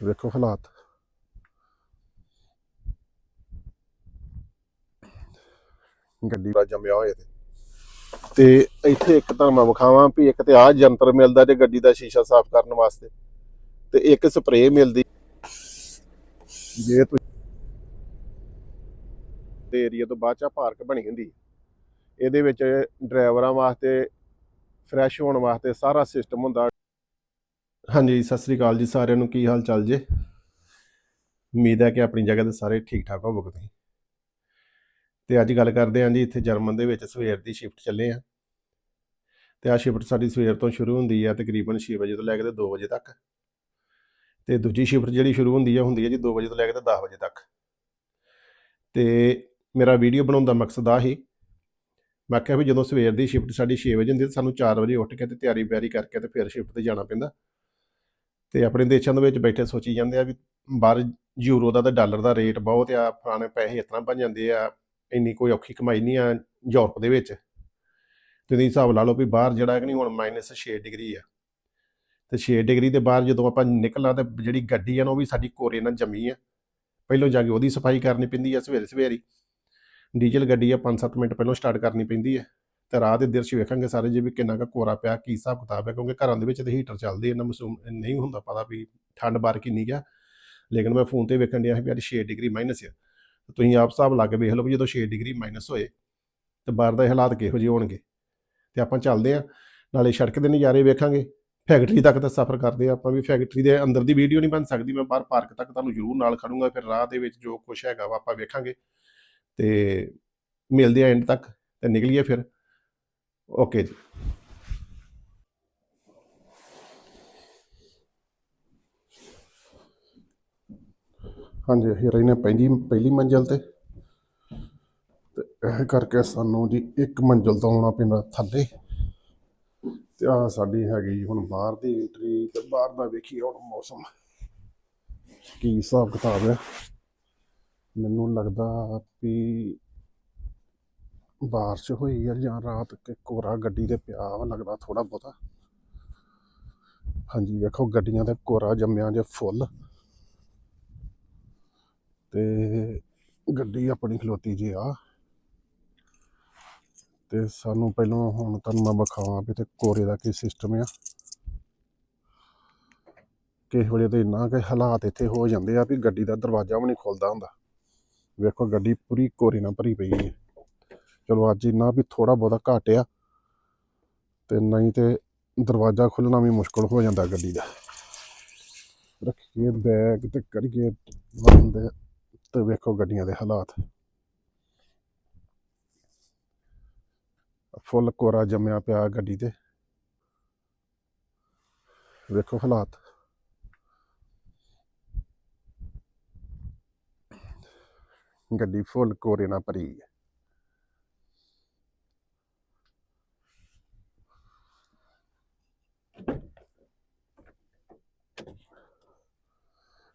ਵੇਖੋ ਹਾਲਾਤ ਗੱਡੀ ਦਾ ਜੰਮਿਆ ਹੋਇਆ ਤੇ ਤੇ ਇੱਥੇ ਇੱਕ ਤਾਂ ਮੈਂ ਵਿਖਾਵਾਂ ਵੀ ਇੱਕ ਤੇ ਆਹ ਯੰਤਰ ਮਿਲਦਾ ਤੇ ਗੱਡੀ ਦਾ ਸ਼ੀਸ਼ਾ ਸਾਫ਼ ਕਰਨ ਵਾਸਤੇ। ਤੇ ਇੱਕ ਸਪਰੇਅ ਮਿਲਦੀ। ਜੇ ਤੁਸੀਂ ਤੇ ਏਰੀਆ ਤੋਂ ਬਾਅਦ ਚ ਪਾਰਕ ਬਣੀ ਹੁੰਦੀ। ਇਹਦੇ ਵਿੱਚ ਡਰਾਈਵਰਾਂ ਵਾਸਤੇ, ਫਰੈਸ਼ ਹੋਣ ਵਾਸਤੇ ਸਾਰਾ ਸਿਸਟਮ ਹੁੰਦਾ। ਹਾਂਜੀ, ਸਤਿ ਸ੍ਰੀ ਅਕਾਲ ਜੀ ਸਾਰਿਆਂ ਨੂੰ। ਕੀ ਹਾਲ ਚਾਲ ਜੇ? ਉਮੀਦ ਹੈ ਕਿ ਆਪਣੀ ਜਗ੍ਹਾ ਤੇ ਸਾਰੇ ਠੀਕ ਠਾਕ ਹੋਵੋਗੇ ਤੁਸੀਂ। ਤੇ ਅੱਜ ਗੱਲ ਕਰਦੇ ਹਾਂ ਜੀ, ਇੱਥੇ ਜਰਮਨ ਦੇ ਵਿੱਚ ਸਵੇਰ ਦੀ ਸ਼ਿਫਟ ਚੱਲੇ ਆ ਤੇ ਆ ਸ਼ਿਫਟ ਸਾਡੀ ਸਵੇਰ ਤੋਂ ਸ਼ੁਰੂ ਹੁੰਦੀ ਹੈ ਤਕਰੀਬਨ 6 ਵਜੇ ਤੋਂ ਲੈ ਕੇ ਤੇ 2 ਵਜੇ ਤੱਕ। ਤੇ ਦੂਜੀ ਸ਼ਿਫਟ ਜਿਹੜੀ ਸ਼ੁਰੂ ਹੁੰਦੀ ਆ ਹੁੰਦੀ ਹੈ ਜੀ 2 ਵਜੇ ਤੋਂ ਲੈ ਕੇ ਤੇ 10 ਵਜੇ ਤੱਕ। ਤੇ ਮੇਰਾ ਵੀਡੀਓ ਬਣਾਉਣ ਦਾ ਮਕਸਦ ਆ ਹੀ। ਮੈਂ ਕਿਹਾ ਵੀ ਜਦੋਂ ਸਵੇਰ ਦੀ ਸ਼ਿਫਟ ਸਾਡੀ 6 ਵਜੇ ਹੁੰਦੀ ਹੈ ਤੇ ਸਾਨੂੰ 4 ਵਜੇ ਉੱਠ ਕੇ ਤੇ ਤਿਆਰੀ ਬਿਆਰੀ ਕਰਕੇ ਤੇ ਫਿਰ ਸ਼ਿਫਟ ਤੇ ਜਾਣਾ ਪੈਂਦਾ। ਤੇ ਆਪਣੇ ਦੇਸ਼ਾਂ ਦੇ ਵਿੱਚ ਬੈਠੇ ਸੋਚੀ ਜਾਂਦੇ ਆ ਵੀ ਬਾਹਰ ਯੂਰੋ ਦਾ ਤੇ ਡਾਲਰ ਦਾ ਰੇਟ ਬਹੁਤ ਆ ਫਲਾਣੇ ਪੈਸੇ ਇਤਨਾ ਬਣ ਜਾਂਦੇ ਆ, ਇੰਨੀ ਕੋਈ ਔਖੀ ਕਮਾਈ ਨਹੀਂ ਆ ਯੂਰਪ ਦੇ ਵਿੱਚ। ਤੇ ਤੁਸੀਂ ਹਿਸਾਬ ਲਾ ਲਓ ਵੀ ਬਾਹਰ ਜਿਹੜਾ ਕਿ ਨਹੀਂ ਹੁਣ -6 ਡਿਗਰੀ ਆ। ਤੇ 6 ਡਿਗਰੀ ਦੇ ਬਾਹਰ ਜਦੋਂ ਆਪਾਂ ਨਿਕਲਾਂ ਤੇ ਜਿਹੜੀ ਗੱਡੀ ਆ ਨਾ ਉਹ ਵੀ ਸਾਡੀ ਕੋਰੇ ਨਾਲ ਜੰਮੀ ਆ। ਪਹਿਲਾਂ ਜਾ ਕੇ ਉਹਦੀ ਸਫ਼ਾਈ ਕਰਨੀ ਪੈਂਦੀ ਆ ਸਵੇਰੇ ਸਵੇਰੇ ਡੀਜ਼ਲ ਗੱਡੀ ਆ 5-7 ਮਿੰਟ ਪਹਿਲਾਂ ਸਟਾਰਟ ਕਰਨੀ ਪੈਂਦੀ ਹੈ ਤੇ ਰਾਹ ਦੇ ਦਿਰਸ਼ ਵੇਖਾਂਗੇ ਸਾਰੇ ਜੀ ਵੀ ਕਿੰਨਾ ਕੁ ਕੋਰਾ ਪਿਆ, ਕੀ ਹਿਸਾਬ ਕਿਤਾਬ ਹੈ, ਕਿਉਂਕਿ ਘਰਾਂ ਦੇ ਵਿੱਚ ਤੇ ਹੀਟਰ ਚੱਲਦੇ ਇਹਨਾਂ ਮਸੂਮ ਨਹੀਂ ਹੁੰਦਾ ਪਤਾ ਵੀ ਠੰਡ ਬਾਰ ਕਿੰਨੀ ਆ। ਲੇਕਿਨ ਮੈਂ ਫੋਨ ਤੇ ਵੇਖਣ ਡਿਆ ਸੀ ਵੀ ਅੱਜ 6 ਡਿਗਰੀ ਮਾਈਨਸ ਆ। ਤੁਸੀਂ ਆਪ ਹਿਸਾਬ ਲਾ ਕੇ ਵੇਖ ਲਓ ਵੀ ਜਦੋਂ 6 ਡਿਗਰੀ ਮਾਈਨਸ ਹੋਏ, ਤੇ ਬਾਹਰ ਦੇ ਹਾਲਾਤ ਕਿਹੋ ਜਿਹੇ ਹੋਣਗੇ। ਤੇ ਆਪਾਂ ਚੱਲਦੇ ਆ, ਨਾਲੇ ਸੜਕ ਦੇ ਨਜ਼ਾਰੇ ਵੇਖਾਂਗੇ। ਫੈਕਟਰੀ ਤੱਕ ਦਾ ਸਫ਼ਰ ਕਰਦੇ ਆ ਆਪਾਂ ਵੀ ਫੈਕਟਰੀ ਦੇ ਅੰਦਰ ਦੀ ਵੀਡੀਓ ਨਹੀਂ ਬਣ ਸਕਦੀ, ਮੈਂ ਬਾਹਰ ਪਾਰਕ ਤੱਕ ਤੁਹਾਨੂੰ ਜ਼ਰੂਰ ਨਾਲ ਖੜੂੰਗਾ, ਫਿਰ ਰਾਹ ਦੇ ਵਿੱਚ ਜੋ ਕੁਝ ਹੈਗਾ ਵਾ ਆਪਾਂ ਵੇਖਾਂਗੇ। ਤੇ ਮਿਲਦੇ ਆ ਐਂਡ ਤੱਕ, ਤੇ ਨਿਕਲੀਏ ਫਿਰ। ਓਕੇ ਜੀ। ਹਾਂਜੀ, ਅਸੀਂ ਰਹਿੰਦੇ ਪਹਿਲੀ ਪਹਿਲੀ ਮੰਜ਼ਿਲ ਤੇ। ਤੇ ਇਹ ਕਰਕੇ ਸਾਨੂੰ ਜੀ ਇੱਕ ਮੰਜ਼ਿਲ ਤੋਂ ਆਉਣਾ ਪੈਂਦਾ ਥੱਲੇ। ਤੇ ਆ ਸਾਡੀ ਹੈਗੀ ਜੀ ਹੁਣ ਬਾਹਰ ਦੀ ਐਂਟਰੀ ਤੇ ਬਾਹਰ ਦਾ ਵੇਖੀਏ ਹੁਣ ਮੌਸਮ। ਕੀ ਹਿਸਾਬ ਕਿਤਾਬ ਹੈ? ਮੈਨੂੰ ਲੱਗਦਾ ਵੀ ਬਾਰਿਸ਼ ਹੋਈ ਆ ਜਾਂ ਰਾਤ ਕੇ ਕੋਰਾ ਗੱਡੀ ਤੇ ਪਿਆ ਵਾ, ਲੱਗਦਾ ਥੋੜਾ ਬਹੁਤਾ। ਹਾਂਜੀ, ਵੇਖੋ ਗੱਡੀਆਂ ਤੇ ਕੋਰਾ ਜੰਮਿਆ ਜੇ ਫੁੱਲ। ਤੇ ਗੱਡੀ ਆਪਣੀ ਖਲੋਤੀ ਜੇ ਆ। ਤੇ ਸਾਨੂੰ ਪਹਿਲਾਂ ਹੁਣ ਤੁਹਾਨੂੰ ਮੈਂ ਵਿਖਾਵਾਂ ਵੀ ਤੇ ਕੋਰੇ ਦਾ ਕੀ ਸਿਸਟਮ ਆ। ਕਿਸੇ ਵੇਲੇ ਤੇ ਇੰਨਾ ਕਿ ਹਾਲਾਤ ਇੱਥੇ ਹੋ ਜਾਂਦੇ ਆ ਵੀ ਗੱਡੀ ਦਾ ਦਰਵਾਜ਼ਾ ਵੀ ਨਹੀਂ ਖੁੱਲਦਾ ਹੁੰਦਾ। ਵੇਖੋ ਗੱਡੀ ਪੂਰੀ ਕੋਰੇ ਨਾਲ ਭਰੀ ਪਈ ਹੈ ਚਲੋ ਅੱਜ ਇੰਨਾ ਵੀ ਥੋੜਾ ਬਹੁਤਾ ਘੱਟ ਆ ਤੇ ਨਹੀਂ ਤੇ ਦਰਵਾਜ਼ਾ ਖੁੱਲਣਾ ਵੀ ਮੁਸ਼ਕਲ ਹੋ ਜਾਂਦਾ ਗੱਡੀ ਦਾ। ਰੱਖੀਏ ਬੈਗ ਤੇ ਕਰੀਏ ਬੰਦ ਤੇ ਵੇਖੋ ਗੱਡੀਆਂ ਦੇ ਹਾਲਾਤ। ਫੁੱਲ ਕੋਰਾ ਜੰਮਿਆ ਪਿਆ ਗੱਡੀ ਤੇ। ਵੇਖੋ ਹਾਲਾਤ। ਗੱਡੀ ਫੁੱਲ ਕੋਰੇ ਨਾਲ ਭਰੀ ਹੈ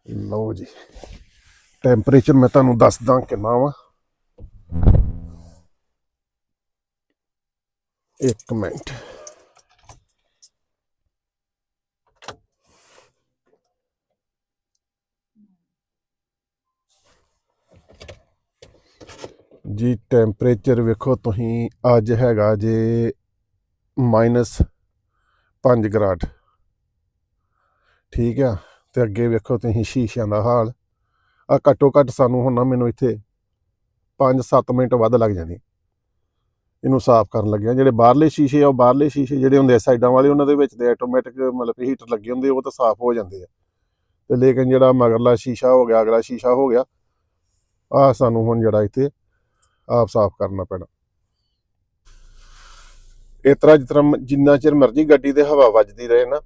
ਲਓ ਜੀ। ਟੈਂਪਰੇਚਰ ਮੈਂ ਤੁਹਾਨੂੰ ਦੱਸਦਾ ਕਿੰਨਾ ਵਾ। ਇੱਕ ਮਿੰਟ। ਜੀ ਟੈਂਪਰੇਚਰ ਵੇਖੋ ਤੁਸੀਂ, ਅੱਜ ਹੈਗਾ ਜੇ ਮਾਈਨਸ 5 ਗ੍ਰਾਡ। ਠੀਕ ਆ? ਤੇ ਅੱਗੇ ਵੇਖੋ ਤੁਸੀਂ ਸ਼ੀਸ਼ਿਆਂ ਦਾ ਹਾਲ। ਆ ਘੱਟੋ ਘੱਟ ਸਾਨੂੰ ਹੁਣ ਨਾ ਮੈਨੂੰ ਇੱਥੇ 5-7 ਮਿੰਟ ਵੱਧ ਲੱਗ ਜਾਣੇ। ਇਹਨੂੰ ਸਾਫ਼ ਕਰਨ ਲੱਗਿਆ ਜਿਹੜੇ ਬਾਹਰਲੇ ਸ਼ੀਸ਼ੇ ਆ, ਉਹ ਬਾਹਰਲੇ ਸ਼ੀਸ਼ੇ ਜਿਹੜੇ ਹੁੰਦੇ ਆ, ਸਾਈਡਾਂ ਵਾਲੇ, ਉਹਨਾਂ ਦੇ ਵਿੱਚ ਤੇ ਆਟੋਮੈਟਿਕ ਮਤਲਬ ਹੀਟਰ ਲੱਗੇ ਹੁੰਦੇ ਉਹ ਤਾਂ ਸਾਫ਼ ਹੋ ਜਾਂਦੇ ਆ। ਤੇ ਲੇਕਿਨ ਜਿਹੜਾ ਮਗਰਲਾ ਸ਼ੀਸ਼ਾ ਹੋ ਗਿਆ, ਅਗਲਾ ਸ਼ੀਸ਼ਾ ਹੋ ਗਿਆ, ਆ ਸਾਨੂੰ ਹੁਣ ਜਿਹੜਾ ਇੱਥੇ ਆਪ ਸਾਫ਼ ਕਰਨਾ ਪੈਣਾ। ਇਸ ਤਰ੍ਹਾਂ ਜਿਸ ਤਰ੍ਹਾਂ ਜਿੰਨਾ ਚਿਰ ਮਰਜ਼ੀ ਗੱਡੀ ਤੇ ਹਵਾ ਵੱਜਦੀ ਰਹੇ ਨਾ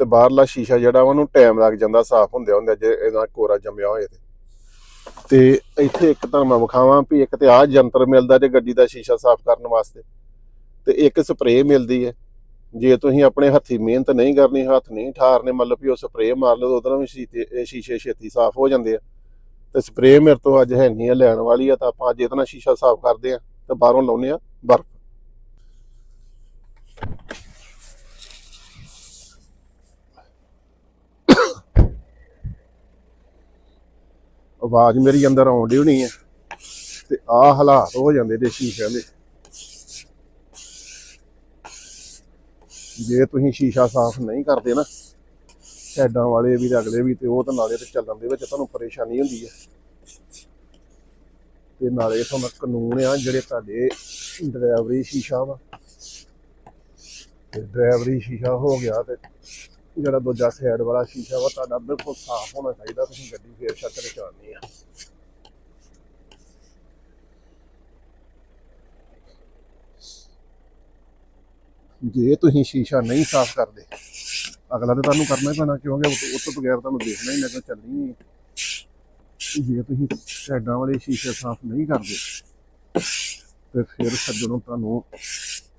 ਤੇ ਬਾਹਰਲਾ ਸ਼ੀਸ਼ਾ ਜਿਹੜਾ ਉਹਨੂੰ ਟਾਈਮ ਲੱਗ ਜਾਂਦਾ, ਸਾਫ਼ ਹੁੰਦਿਆਂ ਹੁੰਦਿਆਂ ਜੇ ਇਹਦਾ ਕੋਰਾ ਜੰਮਿਆ ਹੋਏ ਤੇ। ਤੇ ਇੱਥੇ ਇੱਕ ਤਾਂ ਮੈਂ ਵਿਖਾਵਾਂ ਵੀ ਇੱਕ ਤੇ ਆਹ ਯੰਤਰ ਮਿਲਦਾ ਜੇ ਗੱਡੀ ਦਾ ਸ਼ੀਸ਼ਾ ਸਾਫ਼ ਕਰਨ ਵਾਸਤੇ। ਤੇ ਇੱਕ ਸਪਰੇਅ ਮਿਲਦੀ ਹੈ ਜੇ ਤੁਸੀਂ ਆਪਣੇ ਹੱਥੀ ਮਿਹਨਤ ਨਹੀਂ ਕਰਨੀ, ਹੱਥ ਨਹੀਂ ਠਾਰਨੇ ਮਤਲਬ ਵੀ ਉਹ ਸਪਰੇਅ ਮਾਰ ਲਓ, ਉਹਦੇ ਵੀ ਸ਼ੀਸ਼ੇ ਛੇਤੀ ਸਾਫ਼ ਹੋ ਜਾਂਦੇ ਆ। ਤੇ ਸਪਰੇਅ ਮੇਰੇ ਤੋਂ ਅੱਜ ਹੈ ਨਹੀਂ ਲੈਣ ਵਾਲੀ ਆ, ਤਾਂ ਆਪਾਂ ਅੱਜ ਇਹਦੇ ਨਾਲ ਸ਼ੀਸ਼ਾ ਸਾਫ਼ ਕਰਦੇ ਆ ਤੇ ਬਾਹਰੋਂ ਲਾਉਨੇ ਆ ਬਰਫ਼। ਆਵਾਜ਼ ਮੇਰੀ ਅੰਦਰ ਆਉਂਦੀ ਹੋਣੀ ਹੈ ਤੇ ਆਹ ਹਾਲਾਤ ਹੋ ਜਾਂਦੇ ਦੇ ਸ਼ੀਸ਼ਿਆਂ ਦੇ। ਜੇ ਤੁਸੀਂ ਸ਼ੀਸ਼ਾ ਸਾਫ਼ ਨਹੀਂ ਕਰਦੇ ਨਾ ਹੈਡਾਂ ਵਾਲੇ ਵੀ ਤੇ ਅਗਲੇ ਵੀ ਤੇ ਉਹ ਤਾਂ ਨਾਲੇ ਤੇ ਚੱਲਣ ਦੇ ਵਿੱਚ ਤੁਹਾਨੂੰ ਪਰੇਸ਼ਾਨੀ ਹੁੰਦੀ ਹੈ ਤੇ ਨਾਲੇ ਤੁਹਾਨੂੰ ਕਾਨੂੰਨ ਆ ਜਿਹੜੇ ਤੁਹਾਡੇ ਡਰਾਈਵਰੀ ਸ਼ੀਸ਼ਾ ਵਾ। ਤੇ ਡਰਾਈਵਰੀ ਸ਼ੀਸ਼ਾ ਹੋ ਗਿਆ ਤੇ ਜਿਹੜਾ ਦੂਜਾ ਸਾਈਡ ਵਾਲਾ ਸ਼ੀਸ਼ਾ ਵਾ ਤੁਹਾਡਾ ਬਿਲਕੁਲ ਸਾਫ਼ ਹੋਣਾ ਚਾਹੀਦਾ, ਤੁਸੀਂ ਗੱਡੀ ਫੇਰ ਛੱਤ ਤੇ ਚਲਾਉਣੀ ਆ। ਜੇ ਤੁਸੀਂ ਸ਼ੀਸ਼ਾ ਨਹੀਂ ਸਾਫ਼ ਕਰਦੇ, ਅਗਲਾ ਤੇ ਤੁਹਾਨੂੰ ਕਰਨਾ ਹੀ ਪੈਣਾ, ਕਿਉਂਕਿ ਉਹ ਤੋਂ- ਬਗੈਰ ਤੁਹਾਨੂੰ ਦੇਖਣਾ ਹੀ ਲੱਗਣਾ ਚੱਲਣੀ ਨਹੀਂ। ਜੇ ਤੁਸੀਂ ਸਾਈਡਾਂ ਵਾਲੇ ਸ਼ੀਸ਼ੇ ਸਾਫ਼ ਨਹੀਂ ਕਰਦੇ, ਤੇ ਫਿਰ ਸੱਜਣੋਂ ਤੁਹਾਨੂੰ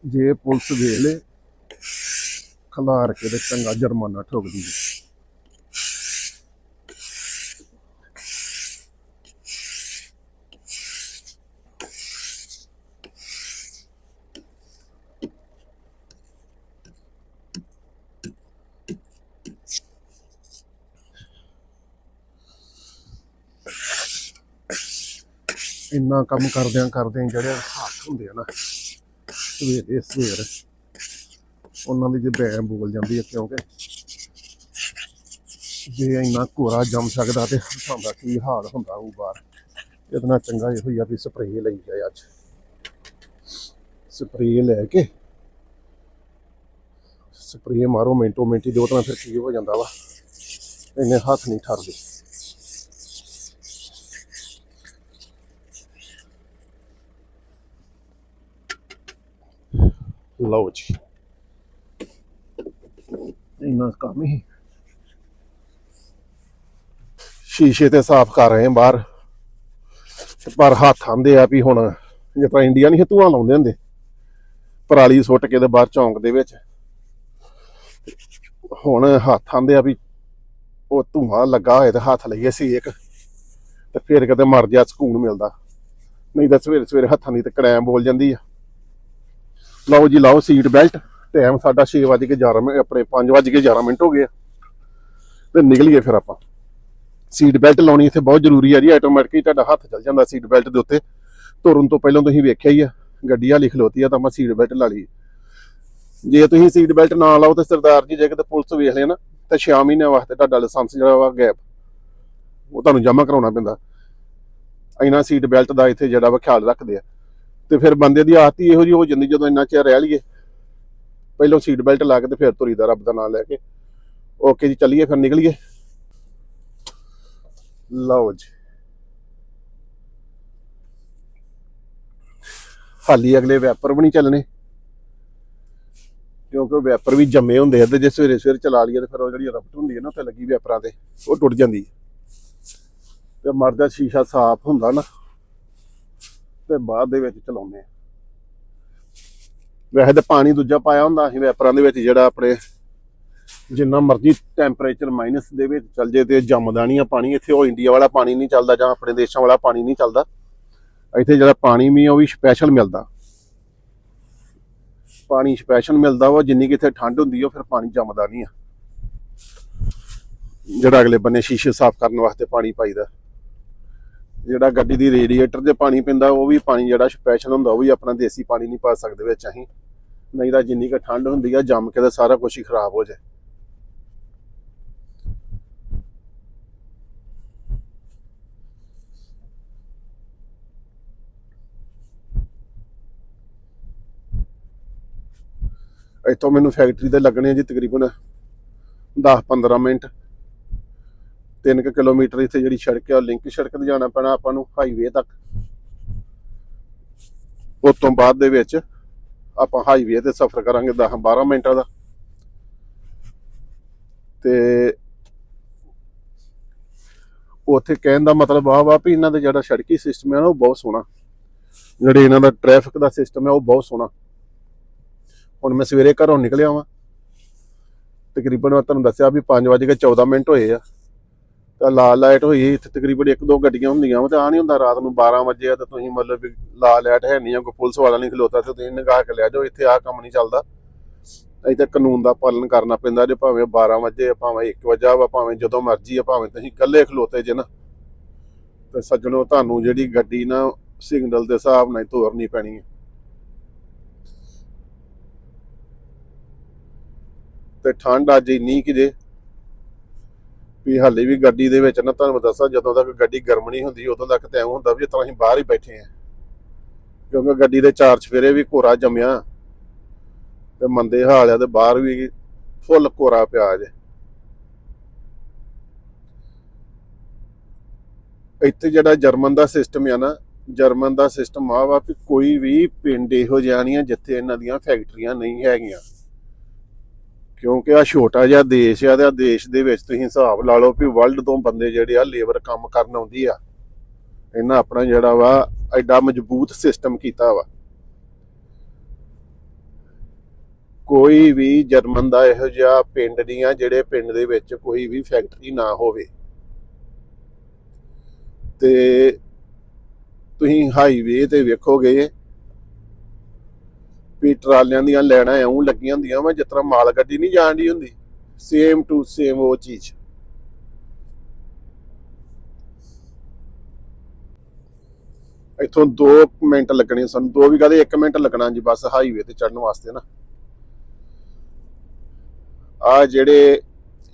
ਜੇ ਪੁਲਿਸ ਵੇਖ ਲੇ ਖਲਾਰ ਕੇ ਤੇ ਚੰਗਾ ਜੁਰਮਾਨਾ ਠੋਕਦੀ ਹੈ। ਇੰਨਾ ਕੰਮ ਕਰਦਿਆਂ ਕਰਦਿਆਂ ਜਿਹੜੇ ਹੱਥ ਹੁੰਦੇ ਆ ਨਾ, ਸਵੇਰੇ ਸਵੇਰ ਉਹਨਾਂ ਦੀ ਜੇ ਬੈਂ ਬੋਲ ਜਾਂਦੀ ਹੈ ਕਿਉਂਕਿ ਜੇ ਇੰਨਾ ਕੋਰਾ ਜੰਮ ਸਕਦਾ ਤੇ ਹੱਥਾਂ ਕੀ ਹਾਲ ਹੁੰਦਾ ਉਹ ਬਾਹਰ। ਇਹਦੇ ਚੰਗਾ ਇਹੋ ਹੀ ਆ ਵੀ ਸਪਰੇਅ ਲਈ ਜਾਏ ਅੱਜ। ਸਪਰੇਅ ਲੈ ਕੇ ਸਪਰੇਅ ਮਾਰੋ, ਮਿੰਟੋ ਮਿੰਟੀ ਦੋ ਤਾਂ ਫਿਰ ਕੀ ਹੋ ਜਾਂਦਾ ਵਾ। ਇੰਨੇ ਹੱਥ ਨਹੀਂ ਠਰਦੇ। ਲਓ ਜੀ। ਇੰਨਾ ਕੰਮ ਹੀ। ਸ਼ੀਸ਼ੇ ਤੇ ਸਾਫ਼ ਕਰ ਰਹੇ ਹਾਂ ਬਾਹਰ। ਪਰ ਹੱਥ ਆਂਦੇ ਆ ਵੀ ਹੁਣ, ਜੇ ਤਾਂ ਇੰਡੀਆ ਨਹੀਂ ਧੂਆਂ ਲਾਉਂਦੇ ਹੁੰਦੇ। ਪਰਾਲੀ ਸੁੱਟ ਕੇ ਤੇ ਬਾਹਰ ਚੌਂਕ ਦੇ ਵਿੱਚ। ਹੁਣ ਹੱਥ ਆਂਦੇ ਆ ਵੀ ਉਹ ਧੂਆਂ ਲੱਗਾ ਹੋਏ ਤੇ ਹੱਥ ਲਈਏ ਸੀ ਇੱਕ। ਤੇ ਫਿਰ ਕਿਤੇ ਮਰ ਜਾ, ਸਕੂਨ ਮਿਲਦਾ। ਨਹੀਂ ਤਾਂ ਸਵੇਰੇ ਸਵੇਰੇ ਹੱਥਾਂ ਦੀ ਤੇ ਕੜੈਮ ਬੋਲ ਜਾਂਦੀ ਆ। ਲਓ ਜੀ, ਲਾਓ ਸੀਟ ਬੈਲਟ। ਟਾਈਮ ਸਾਡਾ 6:11 ਮਿੰਟ ਆਪਣੇ 5:11 ਮਿੰਟ ਹੋ ਗਏ ਆ। ਤੇ ਨਿਕਲੀਏ ਫਿਰ ਆਪਾਂ। ਸੀਟ ਬੈਲਟ ਲਾਉਣੀ ਇੱਥੇ ਬਹੁਤ ਜ਼ਰੂਰੀ ਆ ਜੀ ਆਟੋਮੈਟਿਕਲੀ ਤੁਹਾਡਾ ਹੱਥ ਚੱਲ ਜਾਂਦਾ ਸੀਟ ਬੈਲਟ ਦੇ ਉੱਤੇ। ਤੁਰਨ ਤੋਂ ਪਹਿਲਾਂ ਤੁਸੀਂ ਵੇਖਿਆ ਹੀ ਆ, ਗੱਡੀ ਹਾਲੀ ਖਲੋਤੀ ਆ ਤਾਂ ਆਪਾਂ ਸੀਟ ਬੈਲਟ ਲਾ ਲਈ ਜੇ ਤੁਸੀਂ ਸੀਟ ਬੈਲਟ ਨਾ ਲਾਓ ਤੇ ਸਰਦਾਰ ਜੀ ਜੇ ਕਿਤੇ ਪੁਲਿਸ ਵੇਖ ਲੈ ਨਾ, ਤਾਂ 6 ਮਹੀਨਿਆਂ ਵਾਸਤੇ ਤੁਹਾਡਾ ਲਾਇਸੈਂਸ ਜਿਹੜਾ ਵਾ ਗੈਪ ਉਹ ਤੁਹਾਨੂੰ ਜਮ੍ਹਾਂ ਕਰਾਉਣਾ ਪੈਂਦਾ। ਇੰਨਾ ਸੀਟ ਬੈਲਟ ਦਾ ਇੱਥੇ ਜਿਹੜਾ ਵਾ ਖਿਆਲ ਰੱਖਦੇ ਆ। ਤੇ ਫਿਰ ਬੰਦੇ ਦੀ ਆਦਤ ਹੀ ਇਹੋ ਜਿਹੀ ਹੋ ਜਾਂਦੀ ਜਦੋਂ ਇੰਨਾ ਚਿਰ ਰਹਿ ਲਈਏ। ਪਹਿਲਾਂ ਸੀਟ ਬੈਲਟ ਲਾ ਕੇ ਤੇ ਫਿਰ ਤੁਰੀਦਾ ਰੱਬ ਦਾ ਨਾਮ ਲੈ ਕੇ। ਓਕੇ ਜੀ, ਚੱਲੀਏ ਫਿਰ, ਨਿਕਲੀਏ। ਲਓ ਜੀ। ਹਾਲੀ ਅਗਲੇ ਵੈਪਰ ਵੀ ਨਹੀਂ ਚੱਲਣੇ। ਕਿਉਂਕਿ ਵੈਪਰ ਵੀ ਜੰਮੇ ਹੁੰਦੇ ਆ ਤੇ ਜੇ ਸਵੇਰੇ ਸਵੇਰੇ ਚਲਾ ਲਈਏ ਤੇ ਫਿਰ ਉਹ ਜਿਹੜੀ ਰਬਟ ਹੁੰਦੀ ਹੈ ਨਾ, ਉੱਥੇ ਲੱਗੀ ਵੈਪਰਾਂ ਤੇ, ਉਹ ਟੁੱਟ ਜਾਂਦੀ ਹੈ। ਤੇ ਮਰਦਾ ਸ਼ੀਸ਼ਾ ਸਾਫ਼ ਹੁੰਦਾ ਨਾ, ਤੇ ਬਾਅਦ ਦੇ ਵਿੱਚ ਚਲਾਉਂਦੇ ਆ। ਵੈਸੇ ਤਾਂ ਪਾਣੀ ਦੂਜਾ ਪਾਇਆ ਹੁੰਦਾ, ਅਸੀਂ ਵੈਪਰਾਂ ਦੇ ਵਿੱਚ ਜਿਹੜਾ ਆਪਣੇ ਜਿੰਨਾ ਮਰਜ਼ੀ ਟੈਂਪਰੇਚਰ ਮਾਈਨਸ ਦੇ ਵਿੱਚ ਚੱਲ ਜੇ ਤੇ ਜੰਮਦਾ ਨਹੀਂ ਆ ਪਾਣੀ, ਇੱਥੇ ਉਹ ਇੰਡੀਆ ਵਾਲਾ ਪਾਣੀ ਨਹੀਂ ਚੱਲਦਾ ਜਾਂ ਆਪਣੇ ਦੇਸ਼ਾਂ ਵਾਲਾ ਪਾਣੀ ਨਹੀਂ ਚੱਲਦਾ। ਇੱਥੇ ਜਿਹੜਾ ਪਾਣੀ ਵੀ ਉਹ ਵੀ ਸਪੈਸ਼ਲ ਮਿਲਦਾ। ਪਾਣੀ ਸਪੈਸ਼ਲ ਮਿਲਦਾ ਵਾ, ਜਿੰਨੀ ਕਿ ਇੱਥੇ ਠੰਡ ਹੁੰਦੀ ਆ, ਉਹ ਫਿਰ ਪਾਣੀ ਜੰਮਦਾ ਨਹੀਂ ਆ। ਜਿਹੜਾ ਅਗਲੇ ਬੰਨੇ ਸ਼ੀਸ਼ੇ ਸਾਫ਼ ਕਰਨ ਵਾਸਤੇ ਪਾਣੀ ਪਾਈਦਾ। ਜਿਹੜਾ ਗੱਡੀ ਦੀ ਰੇਡੀਏਟਰ 'ਤੇ ਪਾਣੀ ਪੈਂਦਾ, ਉਹ ਵੀ ਪਾਣੀ ਜਿਹੜਾ ਸਪੈਸ਼ਲ ਹੁੰਦਾ, ਉਹ ਵੀ ਆਪਣਾ ਦੇਸੀ ਪਾਣੀ ਨਹੀਂ ਪਾ ਸਕਦੇ ਵਿੱਚ ਅਸੀਂ। ਨਹੀਂ ਤਾਂ ਜਿੰਨੀ ਕੁ ਠੰਡ ਹੁੰਦੀ ਆ, ਜੰਮ ਕੇ ਤਾਂ ਸਾਰਾ ਕੁਝ ਹੀ ਖਰਾਬ ਹੋ ਜਾਏ। ਇੱਥੋਂ ਮੈਨੂੰ ਫੈਕਟਰੀ ਤੇ ਲੱਗਣੇ ਆ ਜੀ ਤਕਰੀਬਨ 10-15 ਮਿੰਟ। 3 ਕਿਲੋਮੀਟਰ ਇੱਥੇ ਜਿਹੜੀ ਸੜਕ ਹੈ ਉਹ ਲਿੰਕ ਸੜਕ ਤੇ ਜਾਣਾ ਪੈਣਾ ਆਪਾਂ ਨੂੰ ਹਾਈਵੇ ਤੱਕ। ਉਸ ਤੋਂ ਬਾਅਦ ਦੇ ਵਿੱਚ ਆਪਾਂ ਹਾਈਵੇ ਤੇ ਸਫ਼ਰ ਕਰਾਂਗੇ 10-12 ਮਿੰਟਾਂ ਦਾ। ਤੇ ਉੱਥੇ ਕਹਿਣ ਦਾ ਮਤਲਬ ਆ ਵਾ ਵੀ ਇਹਨਾਂ ਦਾ ਜਿਹੜਾ ਸੜਕੀ ਸਿਸਟਮ ਹੈ ਨਾ ਉਹ ਬਹੁਤ ਸੋਹਣਾ। ਜਿਹੜੇ ਇਹਨਾਂ ਦਾ ਟ੍ਰੈਫਿਕ ਦਾ ਸਿਸਟਮ ਹੈ ਉਹ ਬਹੁਤ ਸੋਹਣਾ। ਹੁਣ ਮੈਂ ਸਵੇਰੇ ਘਰੋਂ ਨਿਕਲਿਆ ਵਾਂ। ਤਕਰੀਬਨ ਮੈਂ ਤੁਹਾਨੂੰ ਦੱਸਿਆ ਵੀ 5:14 ਮਿੰਟ ਹੋਏ ਆ। ਤਾਂ ਲਾਲ ਲਾਈਟ ਹੋਈ ਇੱਥੇ ਤਕਰੀਬਨ ਇੱਕ ਦੋ ਗੱਡੀਆਂ ਹੁੰਦੀਆਂ ਵਾ ਤੇ ਆ ਨਹੀਂ ਹੁੰਦਾ ਰਾਤ ਨੂੰ 12 ਵਜੇ ਆ ਤਾਂ ਤੁਸੀਂ ਮਤਲਬ ਲਾਲ ਲਾਈਟ ਹੈ ਨਹੀਂ ਆ ਕੋਈ ਪੁਲਿਸ ਵਾਲਾ ਨਹੀਂ ਖਲੋਤਾ ਤੇ ਤੁਸੀਂ ਨਿਗਾਹ ਕੇ ਲਿਆ ਜਾਓ, ਇੱਥੇ ਆ ਕੰਮ ਨਹੀਂ ਚੱਲਦਾ। ਇੱਥੇ ਕਾਨੂੰਨ ਦਾ ਪਾਲਣ ਕਰਨਾ ਪੈਂਦਾ ਜੇ ਭਾਵੇਂ 12 ਵਜੇ ਆ, ਭਾਵੇਂ 1 ਵਜੇ ਆ, ਭਾਵੇਂ ਜਦੋਂ ਮਰਜ਼ੀ ਆ, ਭਾਵੇਂ ਤੁਸੀਂ ਇਕੱਲੇ ਖਲੋਤੇ ਜੇ ਨਾ। ਤੇ ਸੱਜਣੋ, ਤੁਹਾਨੂੰ ਜਿਹੜੀ ਗੱਡੀ ਨਾ ਸਿਗਨਲ ਦੇ ਹਿਸਾਬ ਨਾਲ ਤੋਰਨੀ ਪੈਣੀ ਹੈ ਤੇ ਠੰਡ ਅੱਜ ਇੰਨੀ ਕਿ ਜੇ ਵੀ ਹਾਲੇ ਵੀ ਗੱਡੀ ਦੇ ਵਿੱਚ ਨਾ, ਤੁਹਾਨੂੰ ਦੱਸਾਂ, ਜਦੋਂ ਤੱਕ ਗੱਡੀ ਗਰਮ ਨਹੀਂ ਹੁੰਦੀ, ਉਦੋਂ ਤੱਕ ਤਾਂ ਐਂ ਹੁੰਦਾ ਵੀ ਤਾਂ ਅਸੀਂ ਬਾਹਰ ਹੀ ਬੈਠੇ ਆ ਕਿਉਂਕਿ ਗੱਡੀ ਦੇ ਚਾਰ ਚਫੇਰੇ ਵੀ ਘੋਰਾ ਜੰਮਿਆ। ਤੇ ਮੰਦੇ ਹਾਲ ਆ ਤੇ ਬਾਹਰ ਵੀ ਫੁੱਲ ਘੋਰਾ ਪਿਆ ਜੇ। ਇੱਥੇ ਜਿਹੜਾ ਜਰਮਨ ਦਾ ਸਿਸਟਮ ਆ ਨਾ, ਜਰਮਨ ਦਾ ਸਿਸਟਮ ਆ ਵਾ ਵੀ ਕੋਈ ਵੀ ਪਿੰਡ ਇਹੋ ਜਿਹਾ ਨਹੀਂ ਆ ਜਿੱਥੇ ਇਹਨਾਂ ਦੀਆਂ ਫੈਕਟਰੀਆਂ ਨਹੀਂ ਹੈਗੀਆਂ। ਕਿਉਂਕਿ ਆ ਛੋਟਾ ਜਿਹਾ ਦੇਸ਼ ਆ ਤੇ ਆ ਦੇਸ਼ ਦੇ ਵਿੱਚ ਤੁਸੀਂ ਹਿਸਾਬ ਲਾ ਲਓ ਵੀ ਵਰਲਡ ਤੋਂ ਬੰਦੇ ਜਿਹੜੇ ਆ ਲੇਬਰ ਕੰਮ ਕਰਨ ਆਉਂਦੀ ਆ, ਇਹਨਾਂ ਆਪਣਾ ਜਿਹੜਾ ਵਾ ਐਡਾ ਮਜ਼ਬੂਤ ਸਿਸਟਮ ਕੀਤਾ ਵਾ। ਕੋਈ ਵੀ ਜਰਮਨ ਦਾ ਇਹੋ ਜਿਹਾ ਪਿੰਡ ਨਹੀਂ ਆ ਜਿਹੜੇ ਪਿੰਡ ਦੇ ਵਿੱਚ ਕੋਈ ਵੀ ਫੈਕਟਰੀ ਨਾ ਹੋਵੇ। ਤੇ ਤੁਸੀਂ ਹਾਈਵੇ ਤੇ ਵੇਖੋਗੇ ਵੀ ਟਰਾਲਿਆਂ ਦੀਆਂ ਲੈਣਾ ਐਉਂ ਲੱਗੀਆਂ ਹੁੰਦੀਆਂ ਵਾ, ਜਿਸ ਤਰ੍ਹਾਂ ਮਾਲ ਗੱਡੀ ਨਹੀਂ ਜਾਂਦੀ ਹੁੰਦੀ। ਸੇਮ ਟੂ ਸੇਮ ਉਹ ਚੀਜ਼। ਇੱਥੋਂ 2 ਮਿੰਟ ਲੱਗਣੇ ਸਾਨੂੰ, ਦੋ ਵੀ ਕਹਦੇ 1 ਮਿੰਟ ਲੱਗਣਾ ਜੀ ਬਸ ਹਾਈਵੇ ਤੇ ਚੜਨ ਵਾਸਤੇ ਨਾ। ਆ ਜਿਹੜੇ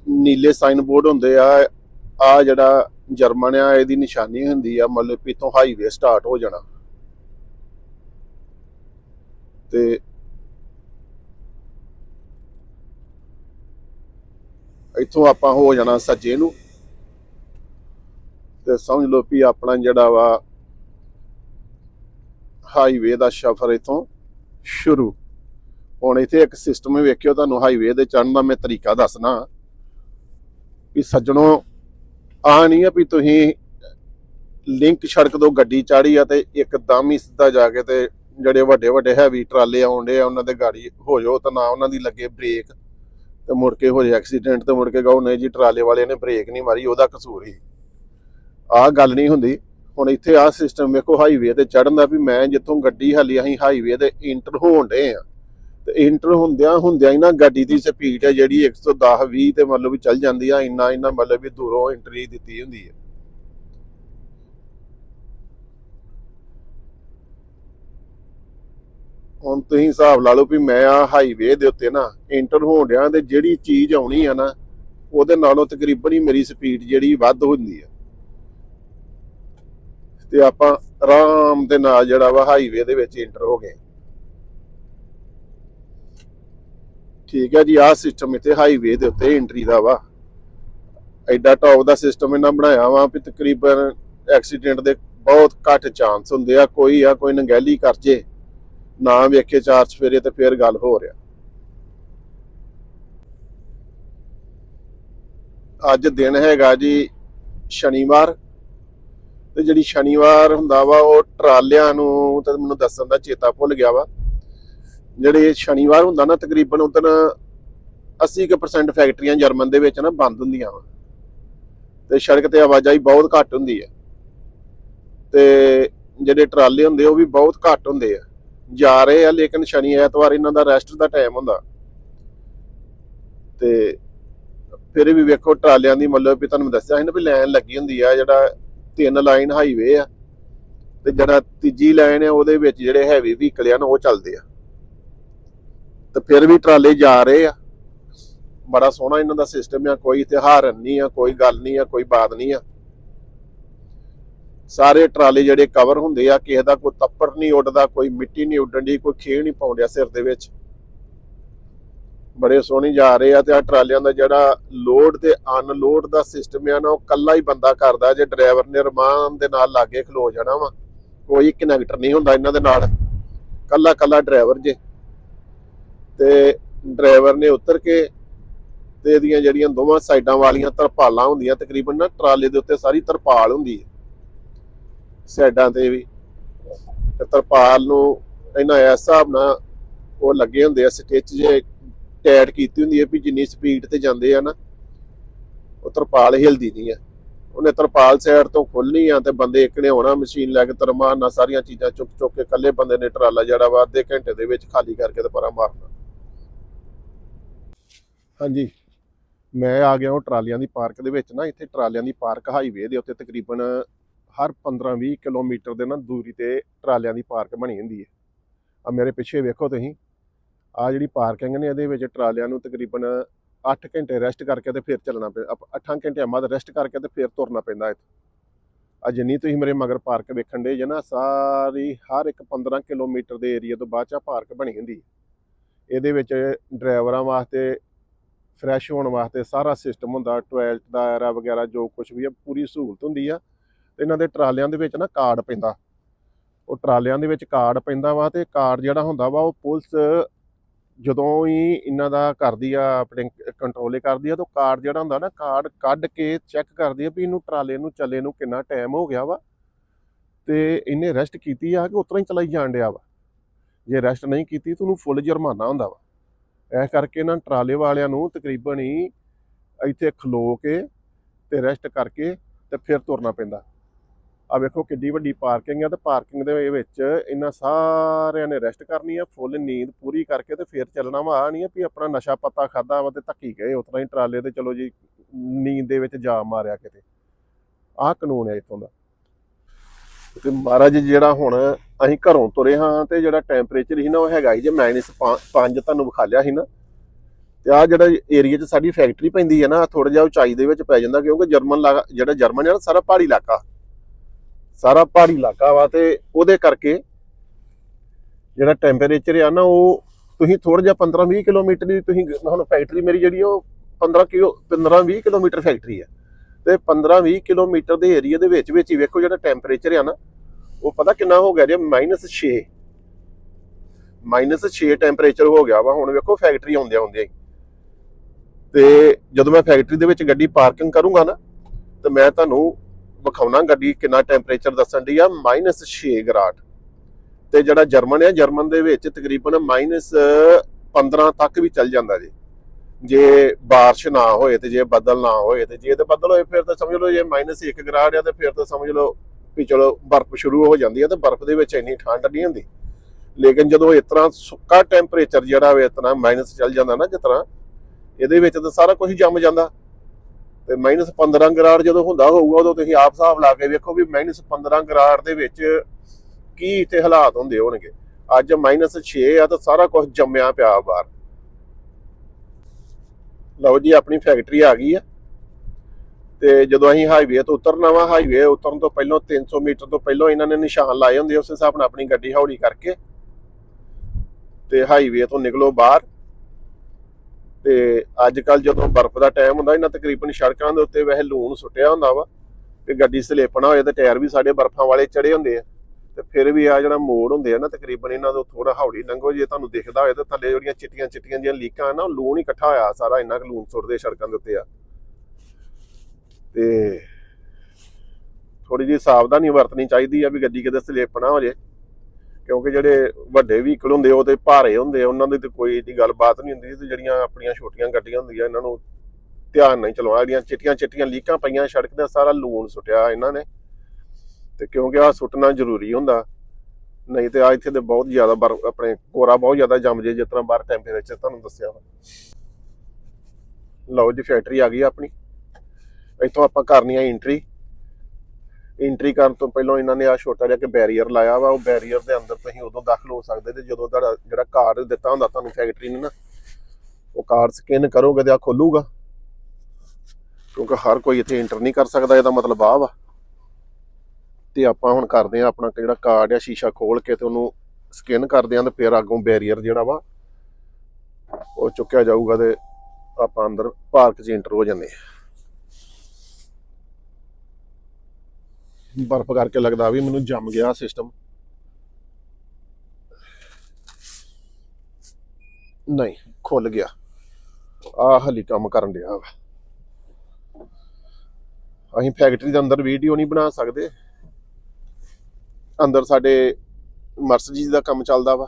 ਨੀਲੇ ਸਾਈਨ ਬੋਰਡ ਹੁੰਦੇ ਆ ਆ ਜਿਹੜਾ ਜਰਮਨ ਆ, ਇਹਦੀ ਨਿਸ਼ਾਨੀ ਹੁੰਦੀ ਆ, ਮਤਲਬ ਵੀ ਇੱਥੋਂ ਹਾਈਵੇ ਸਟਾਰਟ ਹੋ ਜਾਣਾ। ਤੇ ਇੱਥੋਂ ਆਪਾਂ ਹੋ ਜਾਣਾ ਸੱਜੇ ਨੂੰ। ਤੇ ਸਮਝ ਲਓ ਵੀ ਆਪਣਾ ਜਿਹੜਾ ਵਾ ਹਾਈਵੇ ਦਾ ਸਫ਼ਰ ਇਥੋਂ ਸ਼ੁਰੂ। ਹੁਣ ਇੱਥੇ ਇੱਕ ਸਿਸਟਮ ਵੇਖਿਓ ਤੁਹਾਨੂੰ ਹਾਈਵੇ ਦੇ ਚੜਨ ਦਾ ਮੈਂ ਤਰੀਕਾ ਦੱਸਣਾ। ਵੀ ਸੱਜਣੋ ਆ ਨਹੀਂ ਆ ਵੀ ਤੁਸੀਂ ਲਿੰਕ ਸੜਕ ਤੋਂ ਗੱਡੀ ਚਾੜੀ ਆ ਤੇ ਇੱਕਦਮ ਹੀ ਸਿੱਧਾ ਜਾ ਕੇ ਤੇ ਜਿਹੜੇ ਵੱਡੇ ਵੱਡੇ ਹੈਵੀ ਟਰਾਲੇ ਆਉਂਦੇ ਆ, ਉਹਨਾਂ ਦੇ ਗਾੜੀ ਹੋ ਜਾਓ ਤਾਂ ਨਾ ਉਹਨਾਂ ਦੀ ਲੱਗੇ ਬ੍ਰੇਕ ਤੇ ਮੁੜ ਕੇ ਹੋ ਜਾਏ ਐਕਸੀਡੈਂਟ ਤੇ ਮੁੜ ਕੇ ਕਹੋ ਨਹੀਂ ਜੀ ਟਰਾਲੇ ਵਾਲੇ ਨੇ ਬ੍ਰੇਕ ਨਹੀਂ ਮਾਰੀ, ਉਹਦਾ ਕਸੂਰ ਹੀ। ਆਹ ਗੱਲ ਨਹੀਂ ਹੁੰਦੀ। ਹੁਣ ਇੱਥੇ ਆਹ ਸਿਸਟਮ ਵੇਖੋ ਹਾਈਵੇ ਤੇ ਚੜਨ ਦਾ ਵੀ ਮੈਂ ਜਿੱਥੋਂ ਗੱਡੀ ਹਾਲੀ ਅਸੀਂ ਹਾਈਵੇ ਤੇ ਇੰਟਰ ਹੋਣ ਡੇ ਆ। ਤੇ ਇੰਟਰ ਹੁੰਦਿਆਂ ਹੁੰਦਿਆਂ ਹੀ ਨਾ ਗੱਡੀ ਦੀ ਸਪੀਡ ਹੈ ਜਿਹੜੀ 110 20 ਤੇ ਮਤਲਬ ਵੀ ਚੱਲ ਜਾਂਦੀ ਆ ਇੰਨਾ ਇੰਨਾ ਮਤਲਬ ਵੀ ਦੂਰੋਂ ਐਂਟਰੀ ਦਿੱਤੀ ਹੁੰਦੀ ਹੈ ਹੁਣ ਤੁਸੀਂ ਹਿਸਾਬ ਲਾ ਲਓ ਵੀ ਮੈਂ ਆ ਹਾਈਵੇ ਦੇ ਉੱਤੇ ਨਾ ਇੰਟਰ ਹੋਣ ਡਿਆ ਤੇ ਜਿਹੜੀ ਚੀਜ਼ ਆਉਣੀ ਆ ਨਾ, ਉਹਦੇ ਨਾਲੋਂ ਤਕਰੀਬਨ ਹੀ ਮੇਰੀ ਸਪੀਡ ਜਿਹੜੀ ਵੱਧ ਹੁੰਦੀ ਆ। ਤੇ ਆਪਾਂ ਆਰਾਮ ਦੇ ਨਾਲ ਜਿਹੜਾ ਵਾ ਹਾਈਵੇ ਦੇ ਵਿੱਚ ਇੰਟਰ ਹੋ ਗਏ। ਠੀਕ ਹੈ ਜੀ, ਆਹ ਸਿਸਟਮ ਇੱਥੇ ਹਾਈਵੇ ਦੇ ਉੱਤੇ ਐਂਟਰੀ ਦਾ ਵਾ। ਐਡਾ ਟੌਪ ਦਾ ਸਿਸਟਮ ਇਹਨਾਂ ਬਣਾਇਆ ਵਾ ਵੀ ਤਕਰੀਬਨ ਐਕਸੀਡੈਂਟ ਦੇ ਬਹੁਤ ਘੱਟ ਚਾਂਸ ਹੁੰਦੇ ਆ, ਕੋਈ ਆ, ਕੋਈ ਨੰਗੈਲੀ ਕਰ ਜੇ। ਨਾ ਵੇਖੇ ਚਾਰ ਸਵੇਰੇ ਤੇ ਫੇਰ ਗੱਲ ਹੋ ਰਿਹਾ। ਅੱਜ ਦਿਨ ਹੈਗਾ ਜੀ ਸ਼ਨੀਵਾਰ ਤੇ ਜਿਹੜੀ ਸ਼ਨੀਵਾਰ ਹੁੰਦਾ ਵਾ ਉਹ ਟਰਾਲਿਆਂ ਨੂੰ ਤੇ ਮੈਨੂੰ ਦੱਸਣ ਦਾ ਚੇਤਾ ਭੁੱਲ ਗਿਆ ਵਾ। ਜਿਹੜੇ ਸ਼ਨੀਵਾਰ ਹੁੰਦਾ ਨਾ ਤਕਰੀਬਨ ਉਦੋਂ 80% ਫੈਕਟਰੀਆਂ ਜਰਮਨ ਦੇ ਵਿੱਚ ਨਾ ਬੰਦ ਹੁੰਦੀਆਂ ਵਾ। ਤੇ ਸੜਕ ਤੇ ਆਵਾਜਾਈ ਬਹੁਤ ਘੱਟ ਹੁੰਦੀ ਹੈ ਤੇ ਜਿਹੜੇ ਟਰਾਲੇ ਹੁੰਦੇ ਉਹ ਵੀ ਬਹੁਤ ਘੱਟ ਹੁੰਦੇ ਆ। ਜਾ ਰਹੇ ਆ, ਲੇਕਿਨ ਸ਼ਨੀ ਐਤਵਾਰ ਇਹਨਾਂ ਦਾ ਰੈਸਟ ਦਾ ਟਾਈਮ ਹੁੰਦਾ। ਤੇ ਫਿਰ ਵੀ ਵੇਖੋ ਟਰਾਲਿਆਂ ਦੀ ਮਤਲਬ ਵੀ ਤੁਹਾਨੂੰ ਦੱਸਿਆ ਸੀ ਨਾ ਵੀ ਲਾਈਨ ਲੱਗੀ ਹੁੰਦੀ ਆ, ਜਿਹੜਾ ਤਿੰਨ ਲਾਈਨ ਹਾਈਵੇ ਆ, ਤੇ ਜਿਹੜਾ ਤੀਜੀ ਲਾਈਨ ਆ, ਉਹਦੇ ਵਿੱਚ ਜਿਹੜੇ ਹੈਵੀ ਵਹੀਕਲ ਆ ਨਾ, ਉਹ ਚੱਲਦੇ ਆ। ਤੇ ਫਿਰ ਵੀ ਟਰਾਲੇ ਜਾ ਰਹੇ ਆ। ਬੜਾ ਸੋਹਣਾ ਇਹਨਾਂ ਦਾ ਸਿਸਟਮ ਆ, ਕੋਈ ਇਤਿਹਾਰ ਨਹੀਂ ਆ, ਕੋਈ ਗੱਲ ਨਹੀਂ ਆ, ਕੋਈ ਬਾਤ ਨਹੀਂ ਆ। ਸਾਰੇ ਟਰਾਲੇ ਜਿਹੜੇ ਕਵਰ ਹੁੰਦੇ ਆ, ਕਿਸੇ ਦਾ ਕੋਈ ਤੱਪੜ ਨਹੀਂ ਉੱਡਦਾ, ਕੋਈ ਮਿੱਟੀ ਨਹੀਂ ਉੱਡਣ ਦੀ, ਕੋਈ ਖੇਹ ਨਹੀਂ ਪਾਉਂਦਿਆ ਸਿਰ ਦੇ ਵਿੱਚ। ਬੜੇ ਸੋਹਣੇ ਜਾ ਰਹੇ ਆ ਤੇ ਆ ਟਰਾਲਿਆਂ ਦਾ ਜਿਹੜਾ ਲੋਡ ਤੇ ਅਨਲੋਡ ਦਾ ਸਿਸਟਮ ਆ ਨਾ, ਉਹ ਕੱਲਾ ਹੀ ਬੰਦਾ ਕਰਦਾ ਜੇ ਡਰਾਈਵਰ ਨੇ ਰਮਾਨ ਦੇ ਨਾਲ ਲਾਗੇ ਖਲੋ ਜਾਣਾ ਵਾ। ਕੋਈ ਕਨੈਕਟਰ ਨਹੀਂ ਹੁੰਦਾ ਇਹਨਾਂ ਦੇ ਨਾਲ। ਕੱਲਾ ਕੱਲਾ ਡਰਾਈਵਰ ਜੇ। ਤੇ ਡਰਾਈਵਰ ਨੇ ਉਤਰ ਕੇ ਤੇ ਇਹਦੀਆਂ ਜਿਹੜੀਆਂ ਦੋਵਾਂ ਸਾਈਡਾਂ ਵਾਲੀਆਂ ਤਰਪਾਲਾਂ ਹੁੰਦੀਆਂ, ਤਕਰੀਬਨ ਨਾ ਟਰਾਲੇ ਦੇ ਉੱਤੇ ਸਾਰੀ ਤਰਪਾਲ ਹੁੰਦੀ ਹੈ। ਸਾਈਡਾਂ ਤੇ ਵੀ। ਤਰਪਾਲ ਨੂੰ ਇਹਨਾਂ ਇਸ ਹਿਸਾਬ ਨਾਲ ਉਹ ਲੱਗੇ ਹੁੰਦੇ ਆ, ਸਟਿਚ ਜੇ ਟੈਟ ਕੀਤੀ ਹੁੰਦੀ ਹੈ ਵੀ ਜਿੰਨੀ ਸਪੀਡ ਤੇ ਜਾਂਦੇ ਆ ਨਾ, ਉਹ ਤਰਪਾਲ ਹਿਲਦੀ ਨਹੀਂ ਆ। ਉਹਨੇ ਤਰਪਾਲ ਸਾਈਡ ਤੋਂ ਖੋਲਣੀ ਆ ਤੇ ਬੰਦੇ ਇੱਕ ਨੇ ਆਉਣਾ ਮਸ਼ੀਨ ਲੈ ਕੇ ਤਰਮਾਨਾ ਸਾਰੀਆਂ ਚੀਜ਼ਾਂ ਚੁੱਕ ਚੁੱਕ ਕੇ ਇਕੱਲੇ ਬੰਦੇ ਨੇ ਟਰਾਲਾ ਜਿਹੜਾ ਵਾ ਅੱਧੇ ਘੰਟੇ ਦੇ ਵਿੱਚ ਖਾਲੀ ਕਰਕੇ ਤੇ ਪਰਾਂ ਮਾਰਨਾ। ਹਾਂਜੀ, ਮੈਂ ਆ ਗਿਆ ਉਹ ਟਰਾਲੀਆਂ ਦੀ ਪਾਰਕ ਦੇ ਵਿੱਚ ਨਾ, ਇੱਥੇ ਟਰਾਲੀਆਂ ਦੀ ਪਾਰਕ ਹਾਈਵੇ ਦੇ ਉੱਤੇ ਤਕਰੀਬਨ ਹਰ 15-20 ਕਿਲੋਮੀਟਰ ਦੇ ਨਾ ਦੂਰੀ ਤੇ ਟਰਾਲਿਆਂ ਦੀ ਪਾਰਕ ਬਣੀ ਹੁੰਦੀ ਹੈ। ਆ ਮੇਰੇ ਪਿੱਛੇ ਵੇਖੋ ਤੁਸੀਂ। ਆ ਜਿਹੜੀ ਪਾਰਕਿੰਗ ਨੇ ਇਹਦੇ ਵਿੱਚ ਟਰਾਲਿਆਂ ਨੂੰ ਤਕਰੀਬਨ 8 ਘੰਟੇ ਰੈਸਟ ਕਰਕੇ ਤੇ ਫਿਰ ਚੱਲਣਾ ਪੈਂਦਾ 8 ਘੰਟਿਆਂ ਬਾਅਦ ਰੈਸਟ ਕਰਕੇ ਤੇ ਫਿਰ ਤੁਰਨਾ ਪੈਂਦਾ ਇੱਥੇ। ਆ ਜਿੰਨੀ ਤੁਸੀਂ ਮੇਰੇ ਮਗਰ ਪਾਰਕ ਵੇਖਣ ਦੇ ਜਨਾ ਸਾਰੀ, ਹਰ ਇੱਕ 15 ਕਿਲੋਮੀਟਰ ਦੇ ਏਰੀਆ ਤੋਂ ਬਾਅਦ ਚ ਆਹ ਪਾਰਕ ਬਣੀ ਹੁੰਦੀ ਹੈ। ਇਹਦੇ ਵਿੱਚ ਡਰਾਈਵਰਾਂ ਵਾਸਤੇ, ਫਰੈਸ਼ ਹੋਣ ਵਾਸਤੇ ਸਾਰਾ ਸਿਸਟਮ ਹੁੰਦਾ ਟੋਇਲਟ ਦਾ ਐਰਾ ਵਗੈਰਾ ਜੋ ਕੁਝ ਵੀ ਹੈ ਪੂਰੀ ਸਹੂਲਤ ਹੁੰਦੀ ਆ। ਤੇ ਇਹਨਾਂ ਦੇ ਟਰਾਲਿਆਂ ਦੇ ਵਿੱਚ ਨਾ ਕਾਰਡ ਪੈਂਦਾ। ਉਹ ਟਰਾਲਿਆਂ ਦੇ ਵਿੱਚ ਕਾਰਡ ਪੈਂਦਾ ਵਾ ਤੇ ਕਾਰਡ ਜਿਹੜਾ ਹੁੰਦਾ ਵਾ ਉਹ ਪੁਲਿਸ ਜਦੋਂ ਹੀ ਇਹਨਾਂ ਦਾ ਕਰਦੀ ਆ, ਆਪਣੇ ਕੰਟਰੋਲ ਕਰਦੀ ਆ ਤਾਂ ਕਾਰਡ ਜਿਹੜਾ ਹੁੰਦਾ ਨਾ ਕਾਰਡ ਕੱਢ ਕੇ ਚੈੱਕ ਕਰਦੀ ਆ ਵੀ ਇਹਨੂੰ ਟਰਾਲੇ ਨੂੰ ਚੱਲੇ ਨੂੰ ਕਿੰਨਾ ਟਾਈਮ ਹੋ ਗਿਆ ਵਾ। ਤੇ ਇਹਨੇ ਰੈਸਟ ਕੀਤੀ ਆ ਕਿ ਉਤਰਾ ਹੀ ਚਲਾਈ ਜਾਣ ਡਿਆ ਵਾ। ਜੇ ਰੈਸਟ ਨਹੀਂ ਕੀਤੀ ਤਾਂ ਉਹਨੂੰ ਫੁੱਲ ਜੁਰਮਾਨਾ ਹੁੰਦਾ ਵਾ। ਇਸ ਕਰਕੇ ਨਾ ਟਰਾਲੇ ਵਾਲਿਆਂ ਨੂੰ ਤਕਰੀਬਨ ਹੀ ਇੱਥੇ ਖਲੋ ਕੇ ਤੇ ਰੈਸਟ ਕਰਕੇ ਤੇ ਫਿਰ ਤੁਰਨਾ ਪੈਂਦਾ। ਆ ਵੇਖੋ ਕਿੱਡੀ ਵੱਡੀ ਪਾਰਕਿੰਗ ਆ ਤੇ ਪਾਰਕਿੰਗ ਦੇ ਵਿੱਚ ਇਹਨਾਂ ਸਾਰਿਆਂ ਨੇ ਰੈਸਟ ਕਰਨੀ ਆ ਫੁੱਲ ਨੀਂਦ ਪੂਰੀ ਕਰਕੇ ਤੇ ਫਿਰ ਚੱਲਣਾ ਵਾ ਆ ਨਹੀਂ ਆ ਵੀ ਆਪਣਾ ਨਸ਼ਾ ਪੱਤਾ ਖਾਦਾ ਵਾ ਤੇ ਧੱਕੀ ਗਏ ਉਤਰਾ ਹੀ ਟਰਾਲੇ ਤੇ ਚਲੋ ਜੀ, ਨੀਂਦ ਦੇ ਵਿੱਚ ਜਾ ਮਾਰਿਆ ਕਿਤੇ। ਆਹ ਕਾਨੂੰਨ ਹੈ ਇੱਥੋਂ ਦਾ। ਤੇ ਮਹਾਰਾਜ ਜਿਹੜਾ ਹੁਣ ਅਸੀਂ ਘਰੋਂ ਤੁਰੇ ਹਾਂ ਤੇ ਜਿਹੜਾ ਟੈਂਪਰੇਚਰ ਸੀ ਨਾ, ਉਹ ਹੈਗਾ ਸੀ ਜੇ -5 ਤੁਹਾਨੂੰ ਵਿਖਾ ਲਿਆ ਸੀ ਨਾ। ਤੇ ਆ ਜਿਹੜਾ ਏਰੀਆ 'ਚ ਸਾਡੀ ਫੈਕਟਰੀ ਪੈਂਦੀ ਹੈ ਨਾ ਥੋੜਾ ਜਿਹਾ ਉਚਾਈ ਦੇ ਵਿੱਚ ਪੈ ਜਾਂਦਾ ਕਿਉਂਕਿ ਜਰਮਨ ਲਾ- ਜਿਹੜਾ ਜਰਮਨ ਹੈ ਨਾ, ਸਾਰਾ ਪਹਾੜੀ ਇਲਾਕਾ। ਸਾਰਾ ਪਹਾੜੀ ਇਲਾਕਾ ਵਾ ਤੇ ਉਹਦੇ ਕਰਕੇ ਜਿਹੜਾ ਟੈਂਪਰੇਚਰ ਆ ਨਾ ਉਹ ਤੁਸੀਂ ਥੋੜਾ ਜਿਹਾ 15-20 ਕਿਲੋਮੀਟਰ ਦੀ ਤੁਸੀਂ ਹੁਣ ਫੈਕਟਰੀ ਮੇਰੀ ਜਿਹੜੀ ਉਹ 15 ਕਿਲੋ 15-20 ਕਿਲੋਮੀਟਰ ਫੈਕਟਰੀ ਆ। ਤੇ 15-20 ਕਿਲੋਮੀਟਰ ਦੇ ਏਰੀਆ ਦੇ ਵਿੱਚ ਵਿੱਚ ਹੀ ਵੇਖੋ ਜਿਹੜਾ ਟੈਂਪਰੇਚਰ ਆ ਨਾ, ਉਹ ਪਤਾ ਕਿੰਨਾ ਹੋ ਗਿਆ ਜੇ -6 -6 ਟੈਂਪਰੇਚਰ ਹੋ ਗਿਆ ਵਾ। ਹੁਣ ਵੇਖੋ ਫੈਕਟਰੀ ਆਉਂਦਿਆਂ ਆਉਂਦਿਆਂ ਹੀ। ਤੇ ਜਦੋਂ ਮੈਂ ਫੈਕਟਰੀ ਦੇ ਵਿੱਚ ਗੱਡੀ ਪਾਰਕਿੰਗ ਕਰੂੰਗਾ ਨਾ, ਤੇ ਮੈਂ ਤੁਹਾਨੂੰ ਵਿਖਾਉਣਾ ਗੱਡੀ ਕਿੰਨਾ ਟੈਂਪਰੇਚਰ ਦੱਸਣ ਦੀ ਆ? -6 ਗ੍ਰਾਡ। ਤੇ ਜਿਹੜਾ ਜਰਮਨ ਆ, ਜਰਮਨ ਦੇ ਵਿੱਚ ਤਕਰੀਬਨ -15 ਤੱਕ ਵੀ ਚੱਲ ਜਾਂਦਾ ਜੀ। ਜੇ ਬਾਰਿਸ਼ ਨਾ ਹੋਏ ਤੇ ਜੇ ਬੱਦਲ ਨਾ ਹੋਏ ਤੇ ਜੇ ਤੇ ਬੱਦਲ ਹੋਏ, ਫਿਰ ਤਾਂ ਸਮਝ ਲਓ ਜੇ -1 ਗ੍ਰਾਡ ਆ ਤੇ ਫਿਰ ਤਾਂ ਸਮਝ ਲਓ ਵੀ ਚਲੋ ਬਰਫ਼ ਸ਼ੁਰੂ ਹੋ ਜਾਂਦੀ ਆ ਤੇ ਬਰਫ਼ ਦੇ ਵਿੱਚ ਇੰਨੀ ਠੰਡ ਨਹੀਂ ਹੁੰਦੀ। ਲੇਕਿਨ ਜਦੋਂ ਇਸ ਤਰ੍ਹਾਂ ਸੁੱਕਾ ਟੈਂਪਰੇਚਰ ਜਿਹੜਾ ਵੇ ਇਤਨਾ ਮਾਈਨਸ ਚੱਲ ਜਾਂਦਾ ਨਾ ਜਿਸ ਤਰ੍ਹਾਂ, ਇਹਦੇ ਵਿੱਚ ਤਾਂ ਸਾਰਾ ਕੁਝ ਜੰਮ ਜਾਂਦਾ। ਤੇ -15 ਗ੍ਰਾਡ ਜਦੋਂ ਹੁੰਦਾ ਹੋਊਗਾ, ਉਦੋਂ ਤੁਸੀਂ ਆਪ ਹਿਸਾਬ ਲਾ ਕੇ ਵੇਖੋ ਵੀ -15 ਗ੍ਰਾਡ ਦੇ ਵਿੱਚ ਕੀ ਇੱਥੇ ਹਾਲਾਤ ਹੁੰਦੇ ਹੋਣਗੇ। ਅੱਜ -6 ਆ ਤਾਂ ਸਾਰਾ ਕੁਝ ਜੰਮਿਆ ਪਿਆ ਬਾਹਰ। ਲਓ ਜੀ, ਆਪਣੀ ਫੈਕਟਰੀ ਆ ਗਈ ਆ। ਤੇ ਜਦੋਂ ਅਸੀਂ ਹਾਈਵੇ ਤੋਂ ਉਤਰਨਾ ਵਾ ਹਾਈਵੇ ਉਤਰਨ ਤੋਂ ਪਹਿਲਾਂ 300 ਮੀਟਰ ਤੋਂ ਪਹਿਲਾਂ ਇਹਨਾਂ ਨੇ ਨਿਸ਼ਾਨ ਲਾਏ ਹੁੰਦੇ ਉਸ ਹਿਸਾਬ ਨਾਲ ਆਪਣੀ ਗੱਡੀ ਹੌਲੀ ਕਰਕੇ ਤੇ ਹਾਈਵੇ ਤੋਂ ਨਿਕਲੋ ਬਾਹਰ। ਤੇ ਅੱਜ ਕੱਲ ਜਦੋਂ ਬਰਫ਼ ਦਾ ਟਾਈਮ ਹੁੰਦਾ ਇਹਨਾਂ ਤਕਰੀਬਨ ਸੜਕਾਂ ਦੇ ਉੱਤੇ ਵੈਸੇ ਲੂਣ ਸੁੱਟਿਆ ਹੁੰਦਾ ਵਾ, ਤੇ ਗੱਡੀ ਸਲੇਪਣਾ ਹੋਏ ਤੇ ਟਾਇਰ ਵੀ ਸਾਡੇ ਬਰਫ਼ਾਂ ਵਾਲੇ ਚੜੇ ਹੁੰਦੇ ਆ, ਤੇ ਫਿਰ ਵੀ ਆ ਜਿਹੜਾ ਮੋੜ ਹੁੰਦੇ ਆ ਨਾ, ਤਕਰੀਬਨ ਇਹਨਾਂ ਤੋਂ ਥੋੜਾ ਹੌਲੀ ਲੰਘੋ, ਜੇ ਤੁਹਾਨੂੰ ਦਿਖਦਾ ਹੋਏ ਤਾਂ ਥੱਲੇ ਜਿਹੜੀਆਂ ਚਿੱਟੀਆਂ ਚਿੱਟੀਆਂ ਜਿਹੀਆਂ ਲੀਕਾਂ ਆ ਨਾ, ਉਹ ਲੂਣ ਹੀ ਇਕੱਠਾ ਹੋਇਆ ਸਾਰਾ ਇੰਨਾ ਕੁ ਲੂਣ ਸੁੱਟਦੇ ਸੜਕਾਂ ਦੇ ਉੱਤੇ ਆ। ਤੇ ਥੋੜੀ ਜਿਹੀ ਸਾਵਧਾਨੀ ਵਰਤਣੀ ਚਾਹੀਦੀ ਆ ਵੀ ਗੱਡੀ ਕਿਤੇ ਸਲੇਪ ਨਾ ਹੋ ਜੇ। ਕਿਉਂਕਿ ਜਿਹੜੇ ਵੱਡੇ ਵਹੀਕਲ ਹੁੰਦੇ ਉਹ ਤੇ ਭਾਰੇ ਹੁੰਦੇ ਉਹਨਾਂ ਦੀ ਤੇ ਕੋਈ ਇਹਦੀ ਗੱਲਬਾਤ ਨਹੀਂ ਹੁੰਦੀ, ਤੇ ਜਿਹੜੀਆਂ ਆਪਣੀਆਂ ਛੋਟੀਆਂ ਗੱਡੀਆਂ ਹੁੰਦੀਆਂ, ਇਹਨਾਂ ਨੂੰ ਧਿਆਨ ਨਹੀਂ ਚਲਾਉਣਾ, ਜਿਹੜੀਆਂ ਚਿੱਟੀਆਂ ਚਿੱਟੀਆਂ ਲੀਕਾਂ ਪਈਆਂ ਸੜਕ ਦਾ, ਸਾਰਾ ਲੂਣ ਸੁੱਟਿਆ ਇਹਨਾਂ ਨੇ। ਤੇ ਕਿਉਂਕਿ ਆ ਸੁੱਟਣਾ ਜ਼ਰੂਰੀ ਹੁੰਦਾ, ਨਹੀਂ ਤੇ ਆ ਇੱਥੇ ਤੇ ਬਹੁਤ ਜ਼ਿਆਦਾ ਬਰਫ਼ ਆਪਣੇ ਕੋਰਾ ਬਹੁਤ ਜ਼ਿਆਦਾ ਜੰਮ ਜੇ, ਜਿਸ ਤਰ੍ਹਾਂ ਬਾਹਰ ਟੈਂਪਰੇਚਰ ਤੁਹਾਨੂੰ ਦੱਸਿਆ ਵਾ। ਲਓ ਜੀ ਫੈਕਟਰੀ ਆ ਗਈ ਆਪਣੀ। ਇੱਥੋਂ ਆਪਾਂ ਕਰਨੀ ਆ ਐਂਟਰੀ ਐਂਟਰੀ ਕਰਨ ਤੋਂ ਪਹਿਲਾਂ ਇਹਨਾਂ ਨੇ ਆ ਛੋਟਾ ਜਿਹਾ ਕਿ ਬੈਰੀਅਰ ਲਾਇਆ ਵਾ, ਉਹ ਬੈਰੀਅਰ ਦੇ ਅੰਦਰ ਤੁਸੀਂ ਉਦੋਂ ਦਾਖਲ ਹੋ ਸਕਦੇ ਤੇ ਜਦੋਂ ਤੁਹਾਡਾ ਜਿਹੜਾ ਕਾਰਡ ਦਿੱਤਾ ਹੁੰਦਾ ਤੁਹਾਨੂੰ ਫੈਕਟਰੀ ਨੇ ਨਾ, ਉਹ ਕਾਰਡ ਸਕੈਨ ਕਰੋਗੇ ਤੇ ਆ ਖੋਲੂਗਾ। ਕਿਉਂਕਿ ਹਰ ਕੋਈ ਇੱਥੇ ਐਂਟਰ ਨਹੀਂ ਕਰ ਸਕਦਾ, ਇਹਦਾ ਮਤਲਬ ਆ ਵਾ। ਤੇ ਆਪਾਂ ਹੁਣ ਕਰਦੇ ਆ ਆਪਣਾ ਜਿਹੜਾ ਕਾਰਡ ਆ, ਸ਼ੀਸ਼ਾ ਖੋਲ ਕੇ ਤੇ ਉਹਨੂੰ ਸਕੈਨ ਕਰਦੇ ਆ ਤੇ ਫਿਰ ਅੱਗੋਂ ਬੈਰੀਅਰ ਜਿਹੜਾ ਵਾ, ਉਹ ਚੁੱਕਿਆ ਜਾਊਗਾ ਤੇ ਆਪਾਂ ਅੰਦਰ ਪਾਰਕ 'ਚ ਐਂਟਰ ਹੋ ਜਾਂਦੇ ਆ ਬਰਫ਼ ਕਰਕੇ ਲੱਗਦਾ ਵੀ ਮੈਨੂੰ ਜੰਮ ਗਿਆ ਸਿਸਟਮ ਨਹੀਂ, ਖੁੱਲ ਗਿਆ। ਆ ਹਲੀ ਕੰਮ ਕਰਨ ਡਿਆ ਵਾ। ਅਸੀਂ ਫੈਕਟਰੀ ਦੇ ਅੰਦਰ ਵੀਡੀਓ ਨਹੀਂ ਬਣਾ ਸਕਦੇ। ਅੰਦਰ ਸਾਡੇ ਮਰਸਡੀਜ਼ ਦਾ ਕੰਮ ਚੱਲਦਾ ਵਾ।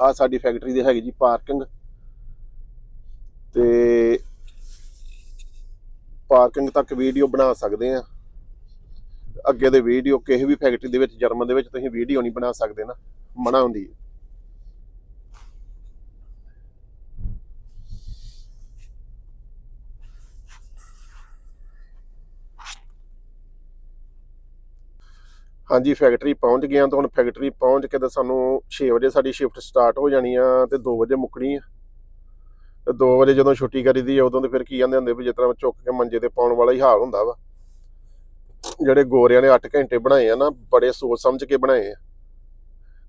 ਆ ਸਾਡੀ ਫੈਕਟਰੀ ਦੇ ਹੈਗੀ ਜੀ ਪਾਰਕਿੰਗ ਤੇ ਪਾਰਕਿੰਗ ਤੱਕ ਵੀਡੀਓ ਬਣਾ ਸਕਦੇ ਆ। ਅੱਗੇ ਦੇ ਵੀਡੀਓ ਕਿਸੇ ਵੀ ਫੈਕਟਰੀ ਦੇ ਵਿੱਚ, ਜਰਮਨ ਦੇ ਵਿੱਚ ਤੁਸੀਂ ਵੀਡੀਓ ਨਹੀਂ ਬਣਾ ਸਕਦੇ ਨਾ। ਮਨਾ ਹੁੰਦੀ ਹੈ। ਹਾਂਜੀ, ਫੈਕਟਰੀ ਪਹੁੰਚ ਗਏ ਹਾਂ ਤਾਂ ਹੁਣ ਫੈਕਟਰੀ ਪਹੁੰਚ ਕੇ ਤਾਂ ਸਾਨੂੰ 6 ਵਜੇ ਸਾਡੀ ਸ਼ਿਫਟ ਸਟਾਰਟ ਹੋ ਜਾਣੀ ਆ ਤੇ 2 ਵਜੇ ਮੁੱਕਣੀ ਆ। ਤੇ 2 ਵਜੇ ਜਦੋਂ ਛੁੱਟੀ ਕਰੀਦੀ ਆ, ਉਦੋਂ ਤੇ ਫਿਰ ਕੀ ਕਹਿੰਦੇ ਹੁੰਦੇ ਵੀ ਜਿਸ ਤਰ੍ਹਾਂ ਚੁੱਕ ਕੇ ਮੰਜੇ ਤੇ ਪਾਉਣ ਵਾਲਾ ਹੀ ਹਾਲ ਹੁੰਦਾ ਵਾ। ਜਿਹੜੇ ਗੋਰਿਆਂ ਨੇ 8 ਘੰਟੇ ਬਣਾਏ ਆ ਨਾ, ਬੜੇ ਸੋਚ ਸਮਝ ਕੇ ਬਣਾਏ ਆ।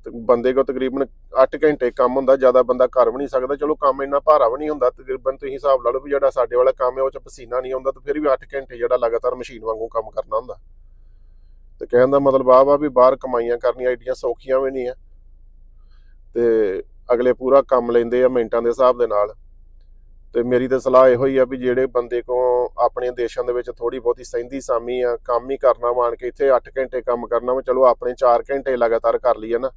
ਤੇ ਬੰਦੇ ਕੋ ਤਕਰੀਬਨ 8 ਘੰਟੇ ਕੰਮ ਹੁੰਦਾ, ਜ਼ਿਆਦਾ ਬੰਦਾ ਕਰ ਵੀ ਨਹੀਂ ਸਕਦਾ। ਚਲੋ ਕੰਮ ਇੰਨਾ ਭਾਰਾ ਵੀ ਨਹੀਂ ਹੁੰਦਾ, ਤਕਰੀਬਨ ਤੁਸੀਂ ਹਿਸਾਬ ਲਾ ਲਓ ਵੀ ਜਿਹੜਾ ਸਾਡੇ ਵਾਲਾ ਕੰਮ ਹੈ, ਉਹ ਚ ਪਸੀਨਾ ਨਹੀਂ ਆਉਂਦਾ, ਤਾਂ ਫਿਰ ਵੀ 8 ਘੰਟੇ ਜਿਹੜਾ ਲਗਾਤਾਰ ਮਸ਼ੀਨ ਵਾਂਗੂ ਕੰਮ ਕਰਨਾ ਹੁੰਦਾ। ਤੇ ਕਹਿਣ ਦਾ ਮਤਲਬ ਆ ਵਾ ਵੀ ਬਾਹਰ ਕਮਾਈਆਂ ਕਰਨੀਆਂ ਆਈਡੀਆਂ ਸੌਖੀਆਂ ਵੀ ਨਹੀਂ ਆ। ਤੇ ਅਗਲੇ ਪੂਰਾ ਕੰਮ ਲੈਂਦੇ ਆ ਮਿੰਟਾਂ ਦੇ ਹਿਸਾਬ ਦੇ ਨਾਲ। ਤੇ ਮੇਰੀ ਤਾਂ ਸਲਾਹ ਇਹੋ ਹੀ ਆ ਵੀ ਜਿਹੜੇ ਬੰਦੇ ਕੋ ਆਪਣੇ ਦੇਸ਼ਾਂ ਦੇ ਵਿੱਚ ਥੋੜੀ ਬਹੁਤੀ ਸਹਿੰਦੀ ਸਾਮੀ ਆ, ਕੰਮ ਹੀ ਕਰਨਾ ਮਾਣ ਕੇ ਇੱਥੇ 8 ਘੰਟੇ ਕੰਮ ਕਰਨਾ ਵਾ, ਚਲੋ ਆਪਣੇ 4 ਘੰਟੇ ਲਗਾਤਾਰ ਕਰ ਲਈਏ ਨਾ,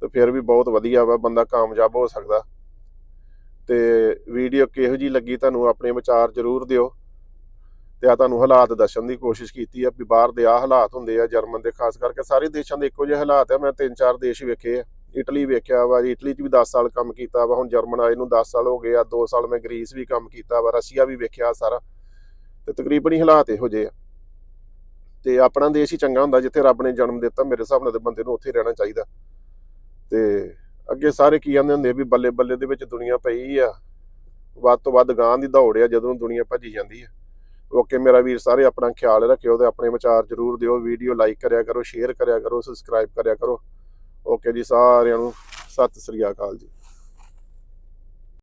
ਤੇ ਫਿਰ ਵੀ ਬਹੁਤ ਵਧੀਆ ਵਾ, ਬੰਦਾ ਕਾਮਯਾਬ ਹੋ ਸਕਦਾ। ਤੇ ਵੀਡੀਓ ਕਿਹੋ ਜੀ ਲੱਗੀ ਤੁਹਾਨੂੰ ਆਪਣੇ ਵਿਚਾਰ ਜ਼ਰੂਰ ਦਿਓ। ਤੇ ਆ ਤੁਹਾਨੂੰ ਹਾਲਾਤ ਦੱਸਣ ਦੀ ਕੋਸ਼ਿਸ਼ ਕੀਤੀ ਆ ਵੀ ਬਾਹਰ ਦੇ ਆ ਹਾਲਾਤ ਹੁੰਦੇ ਆ, ਜਰਮਨ ਦੇ, ਖਾਸ ਕਰਕੇ ਸਾਰੇ ਦੇਸ਼ਾਂ ਦੇ ਇੱਕੋ ਜਿਹੇ ਹਾਲਾਤ ਆ, ਮੈਂ ਤਿੰਨ ਚਾਰ ਦੇਸ਼ ਵੇਖੇ ਆ। ਇਟਲੀ ਵੇਖਿਆ ਵਾ ਜੀ, ਇਟਲੀ 'ਚ ਵੀ 10 ਸਾਲ ਕੰਮ ਕੀਤਾ ਵਾ, ਹੁਣ ਜਰਮਨ ਆਏ ਨੂੰ 10 ਸਾਲ ਹੋ ਗਏ ਆ 2 ਸਾਲ ਮੈਂ ਗ੍ਰੀਸ ਵੀ ਕੰਮ ਕੀਤਾ ਵਾ, ਰਸ਼ੀਆ ਵੀ ਵੇਖਿਆ ਸਾਰਾ, ਤੇ ਤਕਰੀਬਨ ਹੀ ਹਾਲਾਤ ਇਹੋ ਜਿਹੇ ਆ। ਤੇ ਆਪਣਾ ਦੇਸ਼ ਹੀ ਚੰਗਾ ਹੁੰਦਾ ਜਿੱਥੇ ਰੱਬ ਨੇ ਜਨਮ ਦਿੱਤਾ, ਮੇਰੇ ਹਿਸਾਬ ਨਾਲ ਤੇ ਬੰਦੇ ਨੂੰ ਉੱਥੇ ਰਹਿਣਾ ਚਾਹੀਦਾ। ਤੇ ਅੱਗੇ ਸਾਰੇ ਕੀ ਕਹਿੰਦੇ ਹੁੰਦੇ ਵੀ ਬੱਲੇ ਬੱਲੇ ਦੇ ਵਿੱਚ ਦੁਨੀਆ ਪਈ ਆ, ਵੱਧ ਤੋਂ ਵੱਧ ਗਾਂ ਦੀ ਦੌੜ ਆ, ਜਦੋਂ ਦੁਨੀਆ ਭੱਜੀ ਜਾਂਦੀ ਆ। ਓਕੇ, ਮੇਰਾ ਵੀਰ ਸਾਰੇ ਆਪਣਾ ਖਿਆਲ ਰੱਖਿਓ ਤੇ ਆਪਣੇ ਵਿਚਾਰ ਜ਼ਰੂਰ ਦਿਓ, ਵੀਡੀਓ ਲਾਈਕ ਕਰਿਆ ਕਰੋ ਸ਼ੇਅਰ ਕਰਿਆ ਕਰੋ ਸਬਸਕ੍ਰਾਈਬ ਕਰਿਆ ਕਰੋ। ਓਕੇ ਜੀ ਸਾਰਿਆਂ ਨੂੰ ਸਤਿ ਸ੍ਰੀ ਅਕਾਲ ਜੀ।